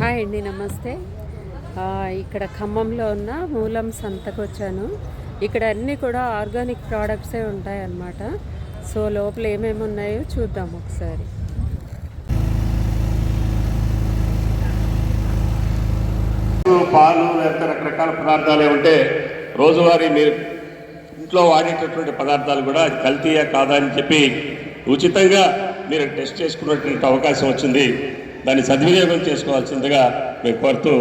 Hi అండి నమస్తే. ఇక్కడ ఖమ్మంలో ఉన్న మూలం సంతకు వచ్చాను ఇక్కడ అన్నీ కూడా ఆర్గానిక్ ప్రోడక్ట్సే ఉంటాయి అన్నమాట సో లోపల ఏమేమి ఉన్నాయో చూద్దాం ఒకసారి. పాలు లేకపోతే రకరకాల పదార్థాలు ఏమంటే రోజువారీ మీరు ఇంట్లో వాడేటటువంటి పదార్థాలు కూడా కల్తీయా కాదా అని చెప్పి ఉచితంగా మీరు టెస్ట్ చేసుకున్నటువంటి అవకాశం వచ్చింది. దాన్ని సద్వినియోగం చేసుకోవాల్సిందిగా మేము కోరుతూ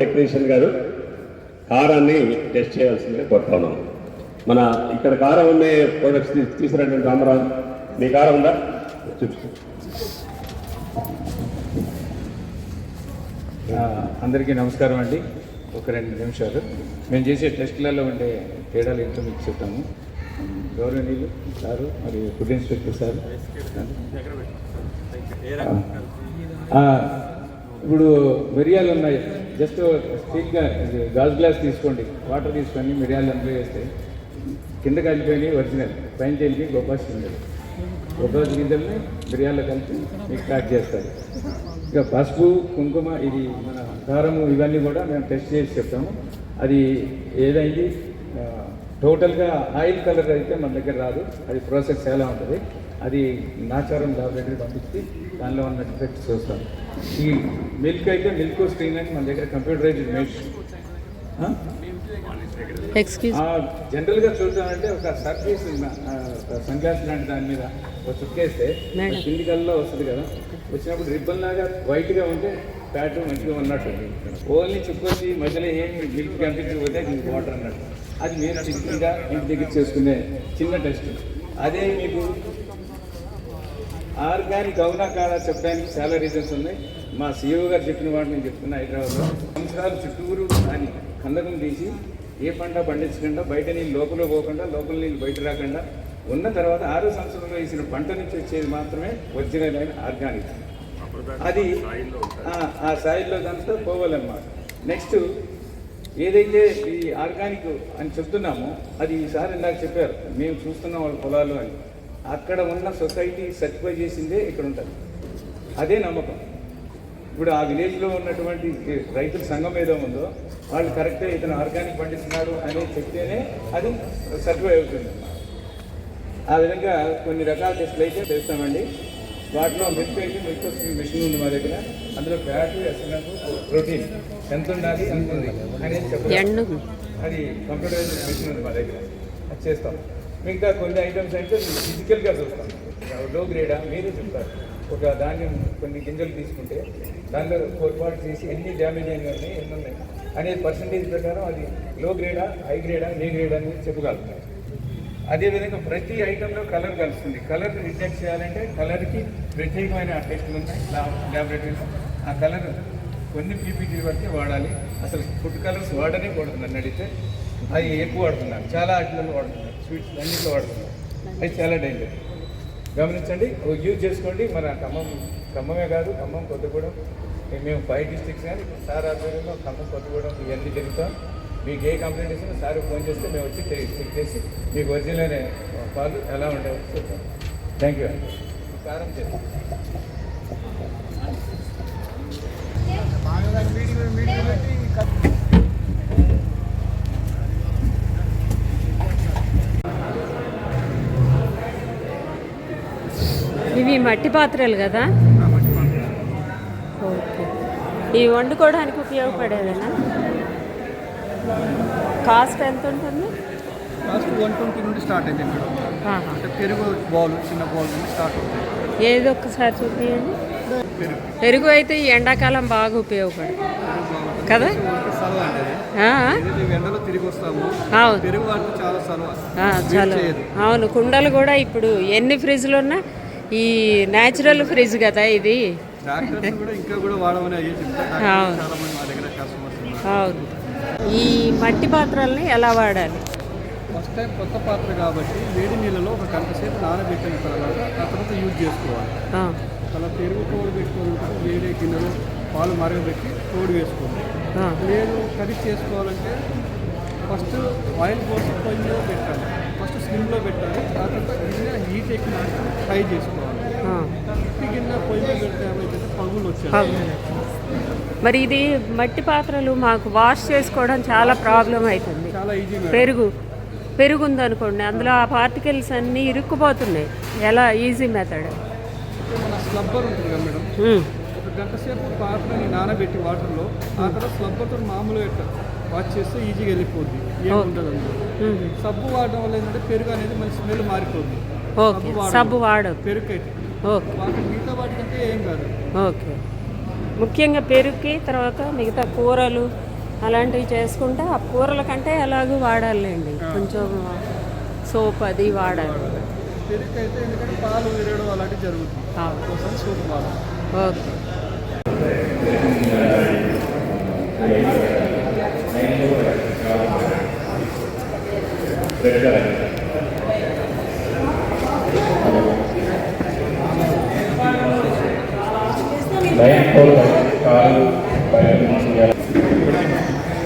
టెక్నీషియన్ గారు కారాన్ని టెస్ట్ చేయాల్సిందిగా కోరుతా ఉన్నాం. మన ఇక్కడ కారం ఉండే ప్రొడక్ట్స్ తీసుకురండి రామరాజు మీ కారం ఉందా? అందరికీ నమస్కారం అండి. ఒక రెండు నిమిషాలు. మేము చేసే టెస్టులలో ఉండే తేడాలు ఏంటో మీకు చెప్తాము. గౌరవనీయులు సారు మరి ఫుడ్ ఇన్స్పెక్టర్ సార్. ఇప్పుడు మిరియాలు ఉన్నాయి. జస్ట్ స్టీల్గా గాజ్ గాజు గ్లాస్ తీసుకోండి. వాటర్ తీసుకొని మిరియాలు అందులో వేస్తే కింద కలిపిపోయినాయి ఒరిజినల్. పైన తెలిపి గొప్పాసి గింజలు గొప్పాసి గింజల్ని మిరియాల్లో కలిపి మీకు ప్యాక్ చేస్తారు. ఇక పసుపు కుంకుమ ఇది మన కారము ఇవన్నీ కూడా మేము టెస్ట్ చేసి చెప్తాము. అది ఏదైంది? టోటల్గా ఆయిల్ కలర్ అయితే మన దగ్గర రాదు. అది ప్రాసెస్ చాలా ఉంటుంది. అది నాచారం లాబొరేటరీ పంపించి దానిలో ఉన్న డిఫెక్ట్స్ చూస్తాం. ఈ మిల్క్ అయితే మిల్క్ స్క్రీన్ అని మన దగ్గర కంప్యూటరైజ్డ్ ఎక్స్క్యూజ్ జనరల్గా చూద్దామంటే ఒక సర్ఫీస్ సన్ గ్లాస్ లాంటి దాని మీద ఒక చుక్కేస్తే మేడం. కింది కల్లో వస్తుంది కదా. వచ్చినప్పుడు రిబ్బన్ లాగా వైట్గా ఉంటే ఫ్యాట్ మంచిగా ఉన్నట్టు. ఓన్లీ చుక్కొచ్చి మధ్యలో ఏం మిల్క్ కనిపించకపోతే మీకు వాటర్ అన్నట్టు. అది మీరు సింపుల్గా ఇంటి దగ్గర చేసుకునే చిన్న టెస్ట్. అదే మీకు ఆర్గానిక్ అవునా కాదా చెప్పడానికి చాలా రీజన్స్ ఉన్నాయి. మా సీఈఓ గారు చెప్పిన వాటి నేను చెప్తున్నా హైదరాబాద్లో. సంవత్సరాలు చుట్టూరు దాని కందకం తీసి ఏ పంట పండించకుండా బయట నీళ్ళు లోపల పోకుండా లోపల నీళ్ళు బయట రాకుండా ఉన్న తర్వాత ఆరో సంవత్సరంలో వేసిన పంట నుంచి వచ్చేది మాత్రమే ఒరిజినల్ అయిన ఆర్గానిక్. అది ఆ- సాయిల్లో దాంతో పోవాలన్నమాట. నెక్స్ట్ ఏదైతే ఈ ఆర్గానిక్ అని చెప్తున్నామో అది ఈసారి ఇందాక చెప్పారు మేము చూస్తున్నాం వాళ్ళ పొలాలు అని. అక్కడ ఉన్న సొసైటీ సర్టిఫై చేసిందే ఇక్కడ ఉంటుంది. అదే నమ్మకం. ఇప్పుడు ఆ విలేజ్లో ఉన్నటువంటి రైతుల సంఘం ఏదో ఉందో వాళ్ళు కరెక్టే ఇతను ఆర్గానిక్ పండిస్తున్నాడు అని చెప్తేనే అది సర్టిఫై అవుతుంది. ఆ విధంగా కొన్ని రకాల టెస్టులు అయితే చేస్తామండి. వాటిలో మిల్క్ అయితే మిల్క్ మిషన్ ఉంది మా దగ్గర. అందులో ఫ్యాట్ ఎస్ఎన్ఎఫ్ ప్రోటీన్ ఎంత ఉండాలి ఎంత ఉంది అనేది అది కంప్యూటర్ మిషన్ ఉంది మా దగ్గర. అది చేస్తాం. మిగతా కొన్ని ఐటమ్స్ అయితే ఫిజికల్గా చూస్తాం. లో గ్రేడా మీరే చెప్తారు. ఒక ధాన్యం కొన్ని గింజలు తీసుకుంటే దానిలో పొరపాటు చేసి ఎన్ని డ్యామేజ్ అయినవి ఉన్నాయి ఎన్ని ఉన్నాయి అనేది పర్సంటేజ్ ప్రకారం అది లో గ్రేడా హై గ్రేడా నీ గ్రేడా అనేది చెప్పగలుగుతాం. అదేవిధంగా ప్రతి ఐటెంలో కలర్ కలుస్తుంది. కలర్ డిటెక్ట్ చేయాలంటే కలర్కి ప్రత్యేకమైన టెస్టులు ఉన్నాయి ల్యాబొరేటరీలో ఆ కలర్ కొన్ని పీపీటీ వరకే వాడాలి. అసలు ఫుడ్ కలర్స్ వాడనే వాడుతున్నారు అడిగితే. అవి ఎక్కువ వాడుతున్నారు. చాలా ఆటలలో వాడుతున్నారు. స్వీట్స్ అన్నింటిలో వాడుతున్నారు. అది చాలా డేంజర్ గమనించండి. యూజ్ చేసుకోండి. మన ఖమ్మం ఖమ్మమే కాదు ఖమ్మం కొత్తగూడెం మేము ఫైవ్ డిస్ట్రిక్ట్స్ కానీ సార్ ఆధ్వర్యంలో ఖమ్మం కొత్తగూడెం ఇవన్నీ తిరుగుతాం మీకు ఏ కంప్లైంట్ ఇచ్చినా సార్ ఫోన్ చేస్తే మేము వచ్చి చెక్ చేసి మీకు ఒరిజినల్ పాలు ఎలా ఉంటాయో చెప్తాం థ్యాంక్ యూ కారం చేస్తాం ఇవి మట్టి పాత్రలు కదా? ఓకే. ఇవి వండుకోవడానికి ఉపయోగపడేదేనా కాస్ట్ ఎంత ఉంటుంది? లాస్ట్ వన్ ట్వంటీ నుండి స్టార్ట్ అయింది ఆహా. అంటే పెరుగు బౌల్ చిన్న బౌల్ నుండి స్టార్ట్ అవుతుంది. ఏది ఒక్కసారి చూపించండి పెరుగు అయితే ఈ ఎండాకాలం బాగా ఉపయోగపడుతుంది. కదా? అవును. కుండలు కూడా ఇప్పుడు ఎన్ని ఫ్రిడ్జ్లు ఉన్నా ఈ న్యాచురల్ ఫ్రిడ్జ్ కదా ఇది. అవును. ఈ మట్టి పాత్రల్ని ఎలా వాడాలి? ఫస్ట్ టైం కొత్త పాత్ర కాబట్టి వేడి నీళ్ళలో ఒక గంట సేపు నానబెట్టిన తర్వాత ఆ తర్వాత యూజ్ చేసుకోవాలి. అలా పెరుగు తోడు పెట్టుకోవాలి వేరే గిన్నెలో పాలు మరగబెట్టి తోడు వేసుకోవాలి. లేదు కర్రీ చేసుకోవాలంటే ఫస్ట్ ఆయిల్ పోసి పొయ్యిలో పెట్టాలి. ఫస్ట్ స్లిమ్లో పెట్టాలి. ఆ తర్వాత గిన్నె హీట్ ఎక్కినాక ఫ్రై చేసుకోవాలి. గిన్నె పొయ్యి మీద పెడితే ఏమైతే పగులు వచ్చాయి. మరి ఇది మట్టి పాత్రలు మాకు వాష్ చేసుకోవడం చాలా ప్రాబ్లం అవుతుంది. పెరుగు పెరుగు ఉందనుకోండి అందులో ఆ పార్టికల్స్ అన్నీ ఇరుక్కుపోతున్నాయి. ఎలా? ఈజీ మెథడ్ పాత్రని నానబెట్టి వాటర్లో ఆ తర్వాత స్లబ్బర్తో మామూలుగా ఇట్లా వాష్ చేస్తే ఈజీగా వెళ్ళిపోద్ది. సబ్బు వాడడం వల్ల ఏంటంటే పెరుగు అనేది మన స్మెల్ మారిపోద్ది. ఓకే. సబ్బు వాడదు పెరుగు అయితే ఓకే. మిగతా వాటికంటే ఏం కాదు. ఓకే. ముఖ్యంగా పెరుగుకి తర్వాత మిగతా కూరలు అలాంటివి చేసుకుంటే ఆ కూరల కంటే ఎలాగూ వాడాలండి కొంచెం సోప్ అది వాడాలి. పెరుగు అయితే ఎందుకంటే పాలు విరగడం అలాంటివి జరుగుతుంది ఆ, కోసం సూప్ వాడాలి ఓకే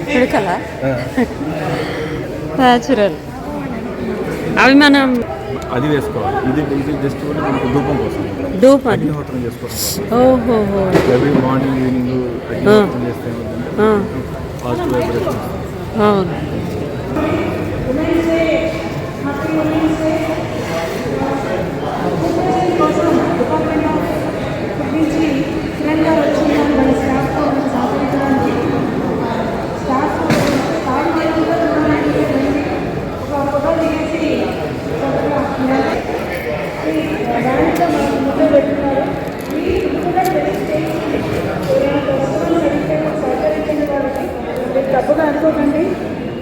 పిడకలా? న్యాచురల్ అవి మనం అది వేసుకోవాలి. ఇది ఇది జస్ట్ మనకు ధూపం కోసం. చేసుకోవడం కోసం ఓహోహో ఎవ్రీ మార్నింగ్ ఈవినింగ్ అగ్నిహోత్రం చేస్తే పాజిటివ్ వైబ్రేషన్ అవును. తప్పగా అనుకోకండి.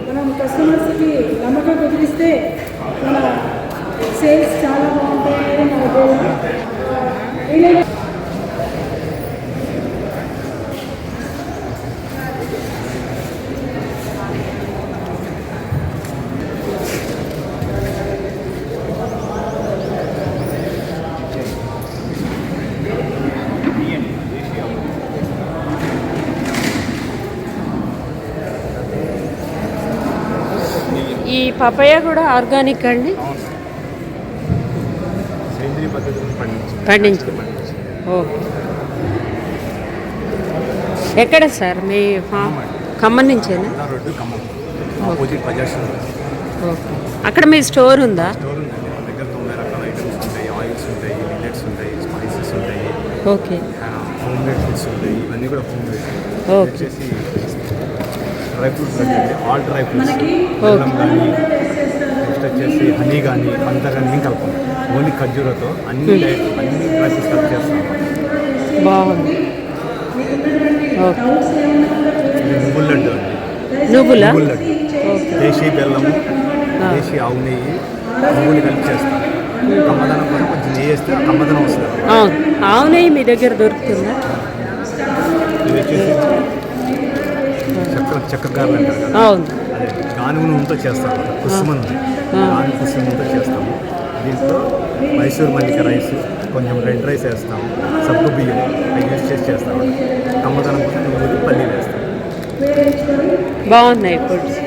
మనం కస్టమర్స్కి నమ్మకం కుదిరిస్తే మన సేల్స్ చాలా బాగుంటాయని మన పపయ కూడా ఆర్గానిక్ అండి. పండించి పండించు ఓకే. ఎక్కడ సార్? మీ ఫామ్ ఖమ్మం నుంచేనా? ఓకే. అక్కడ మీ స్టోర్ ఉందా? Okay. Okay. Dry fruits all dry fruits. బెల్లం కానీ నెక్స్ట్ వచ్చేసి హనీ కానీ పంత కానీ ఏం కలపం ఓన్లీ ఖర్జూరతో అన్ని డైట్ అన్ని డ్రై ఫ్రూట్స్ కలిపి చేస్తాం బాగుంది నువ్వుల లడ్డు అండి. నువ్వులా? లడ్డు. దేశీ బెల్లము దేశీ ఆవు నెయ్యి నువ్వులు కలిపి చేస్తాం కమ్మదనం కూడా కొంచెం నెయ్యి వేస్తే కమ్మదనం వస్తుంది. అవును అవునే మీ దగ్గర దొరుకుతుందా ఇది వచ్చేసి గారెలు అంటారు కదా అవును గానుగు నూనెతో చేస్తాం కుసుమను గాను కుసుమంతో చేస్తాము. దీంట్లో మైసూర్ మల్లిక రైస్ కొంచెం రెడ్ రైస్ వేస్తాము సబ్బు బియ్యం అవి యూజ్ చేసి చేస్తాము కమ్మదనం కోసం నువ్వులు పల్లీలు వేస్తాం. బాగున్నాయి ఫుడ్స్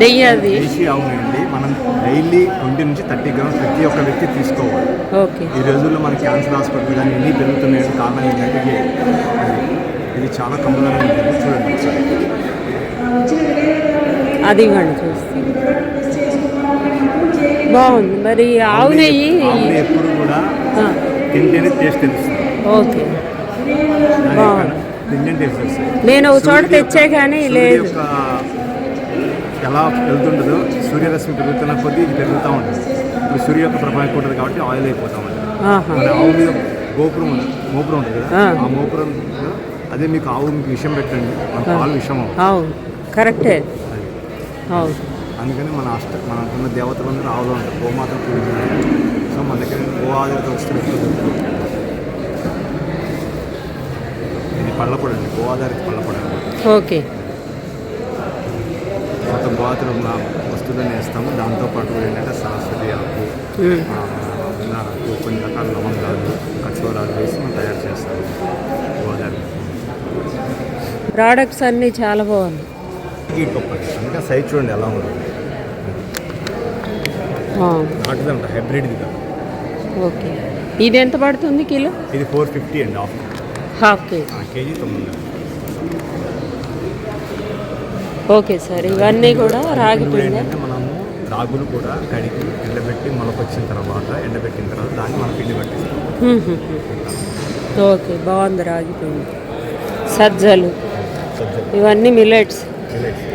నెయ్యి అది. నెయ్యి మనం డైలీ ట్వంటీ నుంచి థర్టీ గ్రామ్స్ ప్రతి ఒక్క వ్యక్తి తీసుకోవాలి. ఓకే. ఈ రోజుల్లో మన క్యాన్సర్ హాస్పిటల్ కానీ ఎన్ని పెరుగుతున్నాయని కారణం ఏంటంటే ఇది చాలా కమ్మదనం చూడండి ఒకసారి. అది ఇవ్వండి చూస్తే బాగుంది. మరి ఆవు నెయ్యి ఎప్పుడు కూడా తింటేనే టేస్ట్ తెలుస్తుంది. ఓకే. వస్తుంది నేను ఒక చోట తెచ్చే కానీ లేదు. ఎలా వెళ్తుంటుందో సూర్యరశ్మి పెరుగుతున్న కొద్దీ ఇది పెరుగుతూ ఉంటుంది. ఇప్పుడు సూర్య యొక్క ప్రభావం ఉంటుంది కాబట్టి ఆయిల్ అయిపోతూ ఉంటుంది. ఆవు మీద గోపురం ఉంది. మోపురం ఉంటుంది కదా? ఆ. మోపురం అదే మీకు ఆవు మీకు విషం పెట్టండి. మన పాలు విషం అవుతుంది అవును కరెక్టే. అందుకని మన అష్ట మన ఉన్న దేవతలందరూ ఆవులో ఉంటారు గోమాతను పూజించాలి సో మన దగ్గర గో ఆధారిత వస్తువులు. ఇది పళ్ళపొడి అండి. గో ఆధారిత పళ్ళపొడి అండి ఓకే. మొత్తం ఉన్న వస్తువులను వేస్తాము. దాంతోపాటు కూడా ఏంటంటే సరస్వతి ఆకు మ్మ్. ఆ, నాకు కొన్ని రకాల లవంగాలు కచోరాలు వేసి మనం తయారు చేస్తాము. గో ఆధారిత ప్రోడక్ట్స్ అన్నీ చాలా ఈ అండి అందుకే సైజ్ చూడండి ఎలా ఉంటుంది ఆ, నాటుదే ఉంటుంది హైబ్రిడ్ది ఓకే. ఇది ఎంత పడుతుంది కిలో? ఇది ఫోర్ ఫిఫ్టీ అండి హాఫ్ హాఫ్ కేజీ. కేజీ తొమ్మిది. ఓకే సార్ ఇవన్నీ కూడా రాగి పిండి. మనము రాగులు కూడా కడిగి ఎండబెట్టి మొలకొచ్చిన తర్వాత ఎండబెట్టిన తర్వాత దాన్ని మనం పిండి పట్టిస్తాం. హ్మ్, హ్మ్, హ్మ్. ఓకే బాగుంది రాగి పిండి. సజ్జలు. ఇవన్నీ మిల్లెట్స్ మిల్లెట్స్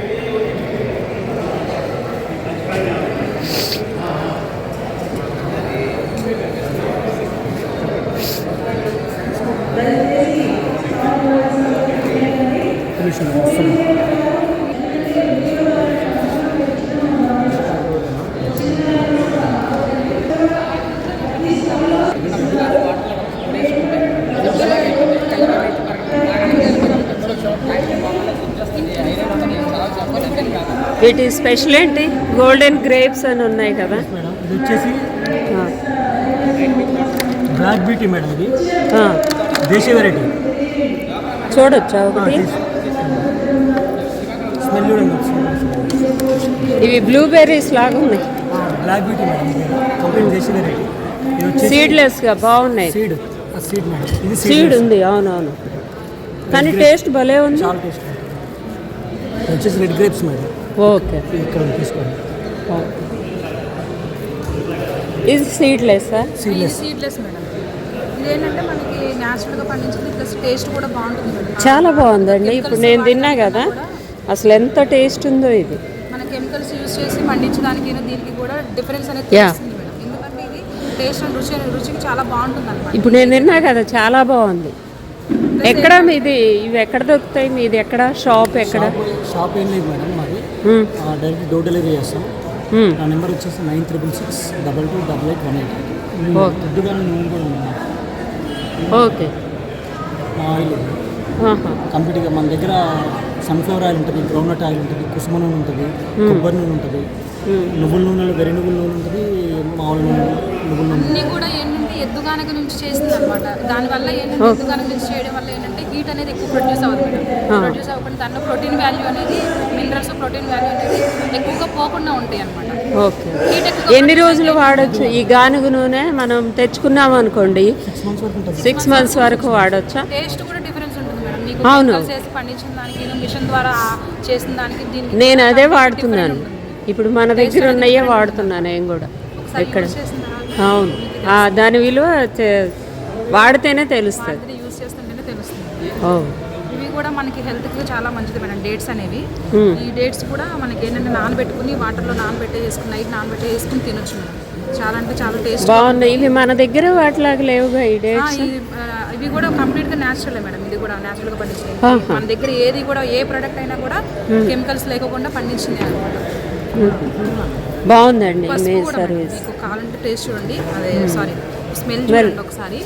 వీటి స్పెషల్ ఏంటి? గోల్డెన్ గ్రేప్స్ అని ఉన్నాయి కదా. మేడం ఇది వచ్చేసి బ్లాక్ బ్యూటీ మేడం ఇది. దేశీ వెరైటీ చూడొచ్చా ఒకటి? స్మెల్ చూడండి ఇవి బ్లూబెర్రీస్ లాగా ఉన్నాయి. Black beauty madam complete desi variety సీడ్లెస్గా బాగున్నాయి. సీడ్ ఆ సీడ్ మేడం ఇది సీడ్ ఉంది అవునవును. కానీ టేస్ట్ భలే ఉంది. చాలా టేస్ట్ వచ్చేసి రెడ్ గ్రేప్స్ మేడం ఓకే. ఇక్కడ తీసుకోండి. ఓకే. ఇది సీడ్లెస్సా సీడ్లెస్ సీడ్లెస్ మేడం ఇదేంటంటే మనకి న్యాచురల్గా పండించింది ప్లస్ టేస్ట్ కూడా బాగుంటుంది మేడం చాలా బాగుందండి. ఇప్పుడు నేను తిన్నా కదా అసలు ఎంత టేస్ట్ ఉందో ఇది. మన కెమికల్స్ యూజ్ చేసి పండించడానికి దీనికి కూడా డిఫరెన్స్ అనేది. తెలుస్తుంది మేడం ఎందుకంటే ఇది టేస్ట్ రుచి రుచికి చాలా బాగుంటుంది అనమాట ఇప్పుడు నేను తిన్నా కదా చాలా బాగుంది. ఎక్కడ మీది? ఇవి ఎక్కడ దొరుకుతాయి? మీది ఎక్కడ? షాప్ ఎక్కడ? షాప్ ఏం లేదు మేడం మాది. డైరెక్ట్ డోర్ డెలివరీ చేస్తాం. నా నెంబర్ వచ్చేసి nine triple six double two double eight one eight. Okay. Oil. కంప్లీట్గా మన దగ్గర సన్ఫ్లవర్ ఆయిల్ ఉంటుంది గ్రౌండ్నట్ ఆయిల్ ఉంటుంది కుసుమ నూనె ఉంటుంది కొబ్బరి నూనె ఉంటుంది. నువ్వుల నూనెలో వెరీ నువ్వుల నూనె ఉంటుంది మామూలు నూనె నువ్వుల నూనె అన్ని కూడా ఏంటంటే ఎద్దుగానక నుంచి చేసింది అనమాట దానివల్ల ఏంటంటే ఎద్దుగానక నుంచి చేయడం వల్ల ఏంటంటే హీట్ అనేది ఎక్కువ ప్రొడ్యూస్ అవ్వదు మేడం. ప్రొడ్యూస్ అవ్వకుండా దాంట్లో ప్రోటీన్ వాల్యూ అనేది మినరల్స్ ప్రోటీన్ వాల్యూ అనేది ఎక్కువగా పోకుండా ఉంటాయి అనమాట ఓకే ఎన్ని రోజులు వాడొచ్చు? ఈ గానుగు నూనె మనం తెచ్చుకున్నాం అనుకోండి. సిక్స్ మంత్స్ వరకు వాడొచ్చా? టేస్ట్ కూడా డిఫరెన్స్ ఉంటుంది మేడం. మీకు అవును. వేసి పండించిన దానికి మిషన్ ద్వారా చేసిన దానికి నేను అదే వాడుతున్నాను. ఇప్పుడు మన దగ్గర ఉన్నయే వాడుతున్నాను నేను కూడా. ఇక్కడ అవును. దాని విలువ వాడితేనే తెలుస్తుంది. యూజ్ చేస్తుంటేనే తెలుస్తుంది. ఇవి కూడా మనకి హెల్త్కి చాలా మంచిది మేడం డేట్స్ అనేవి. ఈ డేట్స్ కూడా మనకి ఏంటంటే నానబెట్టుకుని వాటర్లో నానబెట్టే వేసుకుని నైట్ నానబెట్టే వేసుకుని తినొచ్చు చాలా అంటే చాలా టేస్ట్ బాగున్నాయి. ఇవి మన దగ్గర వాటిలాగా లేవుగా ఈ డేట్స్ ఇవి కూడా కంప్లీట్గా న్యాచురల్ మేడం. ఇది కూడా న్యాచురల్గా పండించింది. మన దగ్గర ఏది కూడా ఏ ప్రోడక్ట్ అయినా కూడా కెమికల్స్ లేకుండా పండించింది అనమాట. బాగుందండి. సర్వీస్. కావాలంటే టేస్ట్ చూడండి. అదే సారీ స్మెల్ చూడండి ఒకసారి.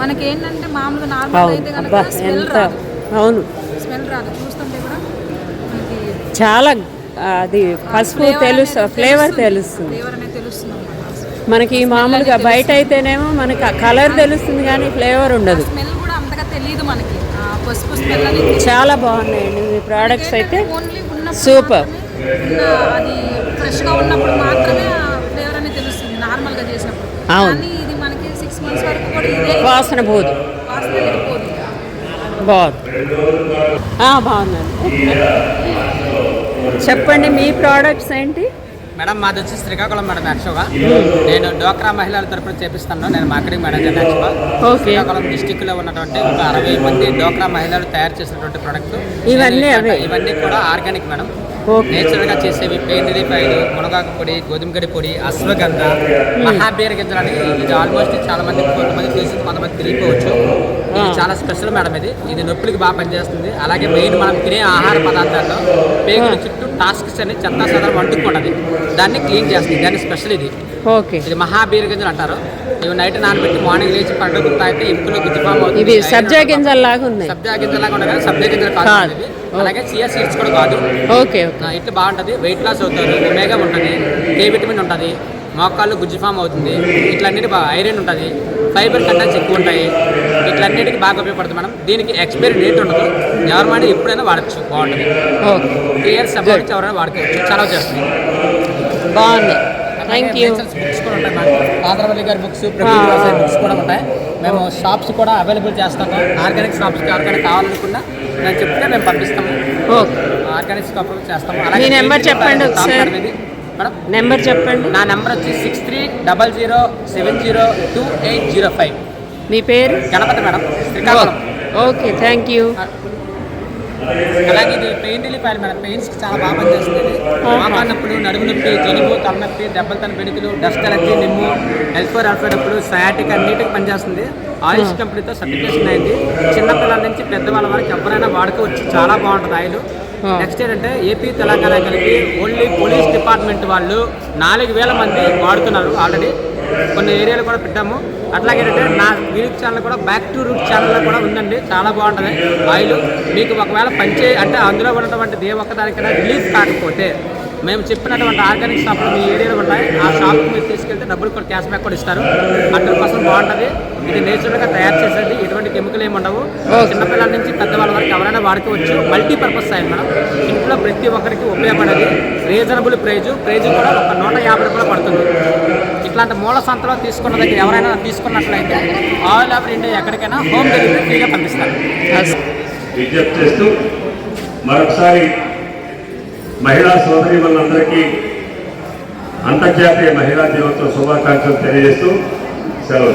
మనకి ఏంటంటే మామూలుగా నార్మల్ అయితే కనుక స్మెల్ రాదు. అవును. స్మెల్ రాదు. చూస్తుంటే కూడా మనకి చాలా అది పసుపు తెలుసు ఫ్లేవర్ తెలుస్తుంది. ఫ్లేవర్ అనేది తెలుస్తుంది మనకి మామూలుగా బయట అయితేనేమో మనకి కలర్ తెలుస్తుంది కానీ ఫ్లేవర్ ఉండదు. స్మెల్ కూడా అంతగా తెలియదు మనకి. పసుపు స్మెల్ అనేది చాలా బాగున్నాయండి మీ ప్రోడక్ట్స్ అయితే. ఓన్లీ సూపర్ అది ఫ్రెష్గా ఉన్నప్పుడు మాత్రమే ఫ్లేవర్ అనేది తెలుస్తుంది నార్మల్గా చేసినప్పుడు. అవును. కానీ ఇది మనకి సిక్స్ మంత్స్ వరకు కూడా ఇదే వాసన పోదు. వాసన అనేది పోదు బాగుంది బాగుందండి. చెప్పండి మీ ప్రోడక్ట్స్ ఏంటి? మేడం మాది వచ్చి శ్రీకాకుళం మేడం యాక్చువల్గా నేను డోక్రా మహిళల తరపున చేపిస్తాను నేను మార్కెటింగ్ మేనేజర్ యాక్చువల్గా. శ్రీకాకుళం డిస్టిక్లో ఉన్నటువంటి ఒక అరవై మంది డోక్రా మహిళలు తయారు చేసినటువంటి ప్రొడక్ట్ ఇవన్నీ? ఇవన్నీ కూడా ఆర్గానిక్ మేడం. నేచురల్గా చేసేవి పేండి రిఫైడ్ మునగాకు పొడి గోధుమ గడి పొడి అశ్వగంధ మహాబీర గింజలు అని ఇది ఆల్మోస్ట్ చాలా మంది కొంతమంది తెలిసి కొంతమంది తెలియకపోవచ్చు. ఇది చాలా స్పెషల్ మేడం ఇది. ఇది నొప్పులకి బాగా పనిచేస్తుంది. అలాగే మెయిన్ మనం తినే ఆహార పదార్థాల్లో పేగుల చుట్టూ టాస్క్స్ అని చెత్త సదరం అంటుకుంటుంది దాన్ని క్లీన్ చేస్తుంది. దాన్ని స్పెషల్ ఇది. ఓకే. ఇది మహాబీర గింజలు అంటారు. ఇవి నైట్ నానబెట్టి మార్నింగ్ లేచి పండుగ తాగితే ఎముకలు గుజ్జు ఫామ్ అవుతుంది. ఇవి సబ్జా గింజల్లాగా ఉన్నాయి. సబ్జా గింజలాగా ఉండగా సబ్జా గింజలు కాదు. అలాగే చియా సీడ్స్ కూడా కాదు. ఓకే ఇట్లా బాగుంటుంది. వెయిట్ లాస్ అవుతారు ఒమేగా ఉంటుంది కే విటమిన్ ఉంటుంది మోకాళ్ళు గుజ్జు ఫామ్ అవుతుంది ఇట్లన్నిటి బాగా ఐరన్ ఉంటుంది ఫైబర్ కంటెంట్స్ ఎక్కువ ఉంటాయి ఇట్లన్నిటికి బాగా ఉపయోగపడుతుంది మేడం. దీనికి ఎక్స్పైరీ డేట్ ఉండదు. ఎవరిమైనా ఎప్పుడైనా వాడచ్చు బాగుంటుంది. ఓకే. త్రీ ఇయర్స్ ఎవరైనా వాడుకోవచ్చు. చాలా చేస్తుంది బాగుంది. థ్యాంక్ యూ బుక్స్ కూడా ఉంటాయి ఆంధ్రవల్లి గారి బుక్స్ బుక్స్ కూడా ఉంటాయి. మేము షాప్స్ కూడా అవైలబుల్ చేస్తాము. ఆర్గానిక్ షాప్స్కి ఎవరికైనా కావాలనుకున్నా నేను చెప్తే మేము పంపిస్తాము. ఓకే ఆర్గానిక్ షాప్ చేస్తాము. మీ నెంబర్ చెప్పండి ఒకసారి. మేడం నెంబర్ చెప్పండి. నా నెంబర్ వచ్చి six three double zero seven zero two eight zero five. మీ పేరు? Ganapati madam Srikakulam. Okay thank you. అలాగే ఇది pain relief oil madam. Pains చాలా బాగా పనిచేస్తుంది నొప్పులు నడుము నొప్పి జలుబు తలనొప్పి దెబ్బలు తన పెనుకులు డస్ట్ అలర్జీ నిమ్ము హెల్త్ ఫోర్ అల్ఫర్ నొప్పులు సయాటిక్ అన్నిటికి పనిచేస్తుంది. ఆయిల్స్ కంపెనీతో సర్టిఫికేషన్ అయింది చిన్నపిల్లల నుంచి పెద్దవాళ్ళ వరకు ఎవరైనా వాడుకోవచ్చు. చాలా బాగుంటుంది ఆయిల్. నెక్స్ట్ ఏంటంటే ఏపీ తెలంగాణ కలిపి ఓన్లీ పోలీస్ డిపార్ట్మెంట్ వాళ్ళు నాలుగు వేల మంది వాడుతున్నారు ఆల్రెడీ. కొన్ని ఏరియాలు కూడా పెట్టాము. అట్లాగే ఏంటంటే నా యూట్యూబ్ ఛానల్ కూడా బ్యాక్ టు రూట్ ఛానల్ కూడా ఉందండి. చాలా బాగుంటుంది. ఆయిల్ మీకు ఒకవేళ పంచే అంటే అందులో ఉన్నటువంటి ఏ ఒక్కదానికైనా రిలీఫ్ కాకపోతే మేము చెప్పినటువంటి ఆర్గానిక్ షాప్లు మీ ఏరియాలో ఉంటాయి. ఆ షాప్కి మీరు తీసుకెళ్తే డబ్బులు కూడా క్యాష్ బ్యాక్ కూడా ఇస్తారు. హండ్రెడ్ పర్సెంట్ బాగుంటుంది. ఇది నేచురల్గా తయారు చేసేది. ఎటువంటి కెమికల్ ఏమి ఉండవు. చిన్నపిల్లల నుంచి పెద్దవాళ్ళ వరకు ఎవరైనా వాడుకోవచ్చు. మల్టీపర్పస్ సాయం మేడం. ఇంట్లో ప్రతి ఒక్కరికి ఉపయోగపడేది రీజనబుల్ ప్రైజు. ప్రైజ్ కూడా ఒక నూట యాభై రూపాయలు పడుతుంది. ఇట్లాంటి మూల సంతలో తీసుకున్న దగ్గర ఎవరైనా తీసుకున్నట్లయితే ఆయిల్ ఆఫ్ ఇండియా ఎక్కడికైనా హోమ్ డెలివరీ ఫ్రీగా పంపిస్తారు. విజ్ఞప్తి చేస్తూ మరొకసారి మహిళా సోదరి వాళ్ళందరికీ అంతర్జాతీయ మహిళా దినోత్సవ శుభాకాంక్షలు తెలియజేస్తూ సెలవు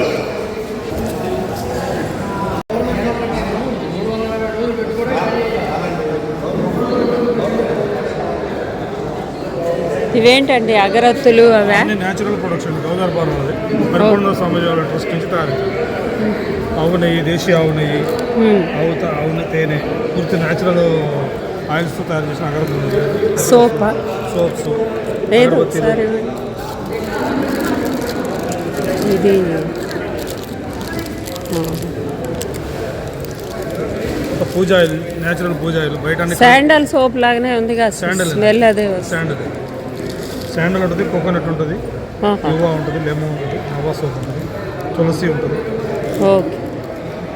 ఇవేంటండి అగరత్తులు అవా? న్యాచురల్ ప్రొడక్షన్ గోదావరి ఫార్మ్ అది పరిపూర్ణ సమాజాల ట్రస్ట్ నుంచి తయారు ఆవు నెయ్యి దేశీయ ఆవు నెయ్యి ఆవు తేనె పూర్తి న్యాచురల్ ఆయిల్స్తో తయారు చేసిన అగరబత్తులు సోప్ సోప్ లేదు. ఇది puja oil natural puja oil బయట శాండల్ సోప్ లాగానే ఉంది కదా శాండల్ స్మెల్ అదే. శాండల్. శాండల్ ఉంటుంది కోకోనట్ ఉంటుంది. యువా ఉంటుంది లెమన్ ఉంటుంది నవా సోప్ ఉంటుంది తులసి ఉంటుంది.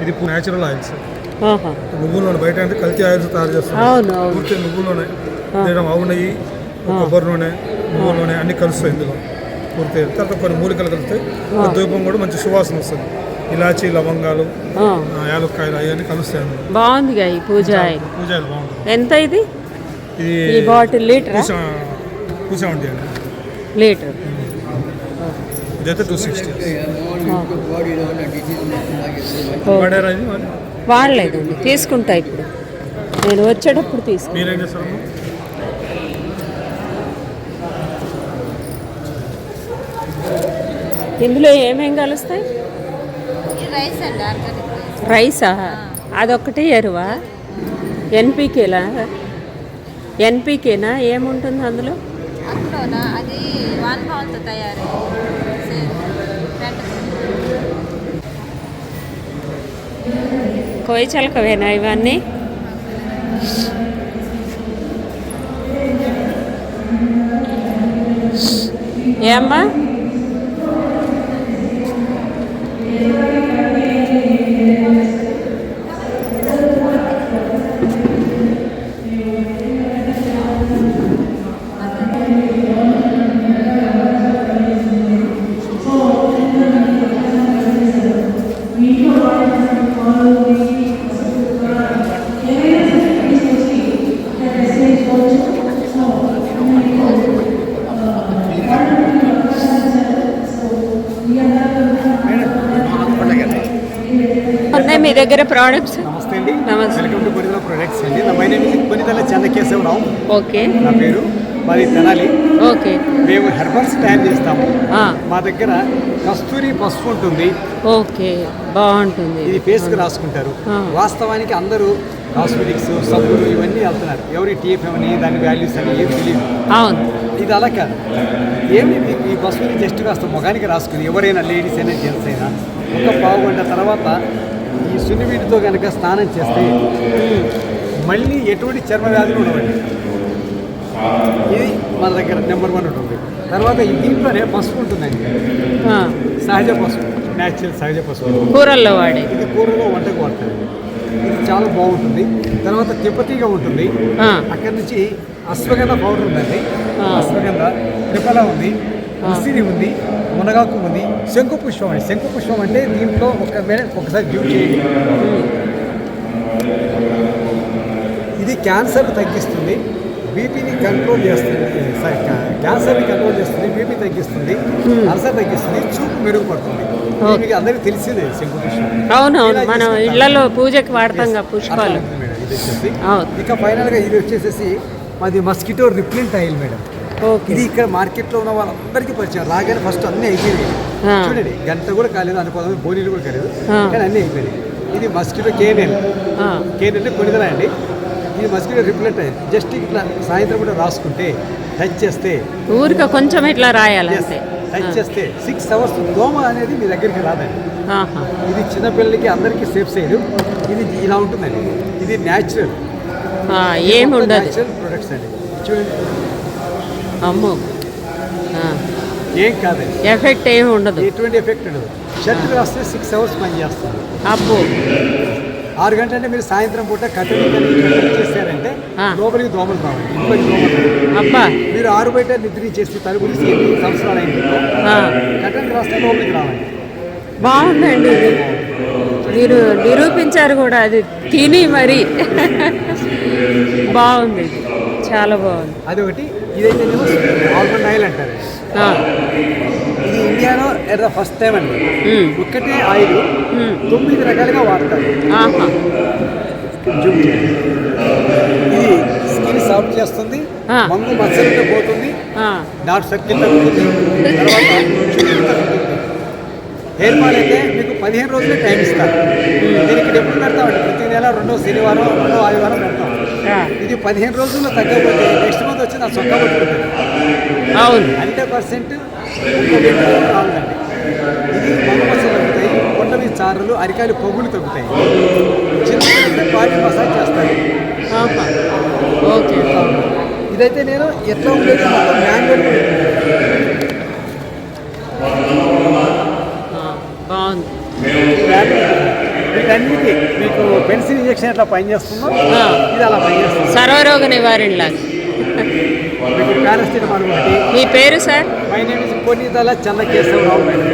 ఇది న్యాచురల్ ఆయిల్స్. నువ్వులోనే బయట అంటే కల్తీ ఆయిల్స్ తయారు అవును పూర్తి నువ్వులోనే తినడం ఆవు నెయ్యి కొబ్బరి నూనె నువ్వుల నూనె అన్ని కలుస్తాయి ఇందులో పూర్తి తర్వాత కొన్ని మూలికలు కలుస్తాయి ఆ. ధూపం కూడా మంచి సువాసన వస్తుంది. ఇలాచీ లవంగాలు యాలక్కాయలు అవన్నీ కలుస్తాయి ఈ పూజ బాగుంటుంది. ఎంత ఇది? ఈ బాటిల్ లీటరా? అండి. లీటర్ ఇదైతే టూ సిక్స్టీ? వాడలేదండి తీసుకుంటా ఇప్పుడు. నేను వచ్చేటప్పుడు తీసుకుంటా. ఇందులో ఏమేం కలుస్తాయి? రైసా అదొక్కటి ఎరువా? ఎన్పికేలా ఎన్పికేనా? ఏముంటుంది అందులో? అందులోనా అది వాన్ పావులతో తయారు కోయి చలకవేనా ఇవన్నీ? ఏమ్మా? మీ దగ్గర ప్రోడక్ట్స్ నమస్తే అండి. నమస్తే. వెల్కమ్ టు కొనిదల ప్రొడక్ట్స్ అండి. నా my name is Konidala Chennakesavarao okay. నా పేరు మాది తెనాలి. ఓకే. మేము హెర్బల్స్ తయారు చేస్తాము. ఆ, మా దగ్గర కస్తూరి పసుపు ఉంటుంది. ఓకే. బాగుంటుంది. ఇది ఫేస్కి రాసుకుంటారు. వాస్తవానికి అందరూ కాస్మెటిక్స్ సబ్బులు ఇవన్నీ వెళ్తున్నారు. ఎవరి టీఎఫ్ఎం అని దాని వాల్యూస్ అని ఏం తెలియదు. అవును. ఇది అలా కాదు. ఏమి ఈ- ఈ పసుపుని జస్ట్ కాస్త ముఖానికి రాసుకుని ఎవరైనా లేడీస్ అయినా జెంట్స్ అయినా ఒక పావు గంట తర్వాత ఈ సున్నివీటితో కనుక స్నానం చేస్తే మళ్ళీ ఎటువంటి చర్మ వ్యాధులు ఉండవండి. ఇది మన దగ్గర నెంబర్ వన్ ఉంటుంది. తర్వాత ఈ దీంట్లోనే పసుపు ఉంటుందండి. సహజ పసుపు న్యాచురల్ సహజ పసుపు. కూరల్లో వాడే. ఇది కూరలో వంటకు వాడతారు. ఇది చాలా బాగుంటుంది. తర్వాత తిప్పతిగా ఉంటుంది. అక్కడి నుంచి అశ్వగంధ పౌడర్ ఉందండి. అశ్వగంధ త్రిఫల ఉంది ఉసిరి ఉంది. మునగాకు ఉంది శంకు పుష్పం అండి. శంకు పుష్పం అంటే దీంట్లో ఒక ఒకసారి చేయండి ఇది క్యాన్సర్ తగ్గిస్తుంది. బీపీని కంట్రోల్ చేస్తుంది. సారీ క్యా- క్యాన్సర్ని కంట్రోల్ చేస్తుంది బీపీ తగ్గిస్తుంది అల్సర్ తగ్గిస్తుంది చూపు మెరుగుపడుతుంది. మీకు అందరికీ తెలిసిందే శంకు పుష్పం అవునవును మనం. ఇళ్ళలో పూజకి వాడతాం కదా పుష్పాలు. ఇక ఫైనల్గా ఇది వచ్చేసేసి మాది మస్కిటో రిప్లెంట్ ఆయిల్ మేడం. ఇది ఇక్కడ మార్కెట్లో ఉన్న వాళ్ళందరికీ పరిచయం. రాగానే ఫస్ట్ అన్నీ అయిపోయినాయి. చూడండి గంట కూడా కాలేదు అనుకోదాం బోనీలు కూడా కాలేదు. కానీ అన్నీ అయిపోయినాయి. ఇది మస్కిటో కేనెల్ కేనెల్ అంటే కొనిదల అండి ఇది మస్కిటో రిప్లెంట్ ఆయిల్ జస్ట్ ఇట్లా సాయంత్రం కూడా రాసుకుంటే టచ్ చేస్తే. ఊరిక కొంచెం ఇట్లా రాయాలంతే టచ్ చేస్తే సిక్స్ అవర్స్ దోమ అనేది మీ దగ్గరికి రాదండి. ఇది చిన్నపిల్లలకి అందరికీ సేఫ్ సైడ్. ఇది ఇలా ఉంటుందండి. ఇది న్యాచురల్. ఏమి న్యాచురల్ ప్రొడక్ట్స్ అండి. చూడండి. అమ్మో. ఏం కాదండి ఎఫెక్ట్ ఏమి ఉండదు. ఎటువంటి ఎఫెక్ట్ ఉండదు. షర్ట్ రాస్తే సిక్స్ అవర్స్ పని చేస్తుంది. అబ్బో. ఆరు గంటల అంటే మీరు సాయంత్రం పూట కట్టెలు చేశారంటే. లోపలికి దోమలు రావాలి. ఇంట్లోకి దోమలు. అబ్బా. మీరు ఆరు బయట నిద్ర చేసి తలుపు తీసి ఎన్ని సంవత్సరాలు అయింది కట్టెలు రాస్తే లోపలికి రావాలి. బాగుందండి మీరు నిరూపించారు కూడా అది తిని మరి. బాగుంది. చాలా బాగుంది. అదొకటి ఇదైతే ఆల్మండ్ ఆయిల్ అంటారు. ఇది ఇండియాలో ఎర్ర ఫస్ట్ టైం అండి. ఒక్కటే ఆయిల్. తొమ్మిది రకాలుగా వాడతారు. ఇది స్కిన్ సాఫ్ట్ చేస్తుంది. మంగు మచ్చలతో పోతుంది డాట్ సర్కిల్ తగ్గుతుంది హెయిర్ ఫాల్ అయితే మీకు పదిహేను రోజులే టైం ఇస్తారు. దీనికి ఎప్పుడు పెడతామండి? ప్రతి నెల రెండో శనివారం రెండో ఆదివారం పెడతాం. ఇది పదిహేను రోజుల్లో తగ్గకపోతే నెక్స్ట్ మంత్ వచ్చి నా పట్టుకుంటుంది అవును. హండ్రెడ్ పర్సెంట్ ఇది మంగు మచ్చలు తగ్గుతాయి. కొండవి చారులు అరికాయలు పొగులు తగ్గుతాయి. చిన్న బాడీ మసాజ్ చేస్తాయి. ఓకే. ఇదైతే నేను ఎట్లా ఉండేది మ్యాన్యువల్ బాగుంది. వీటన్నిటి మీకు పెన్సిల్ ఇంజెక్షన్ ఎట్లా పనిచేస్తుందో. ఇది అలా పనిచేస్తుంది సర్వరోగ నివారణ లాగా పారాసిటమాల్ ఒకటి మీ పేరు sir? My name is Konidala Chenna Kesavarao madam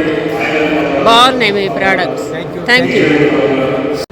బాగున్నాయి మీ ప్రోడక్ట్స్. Thank you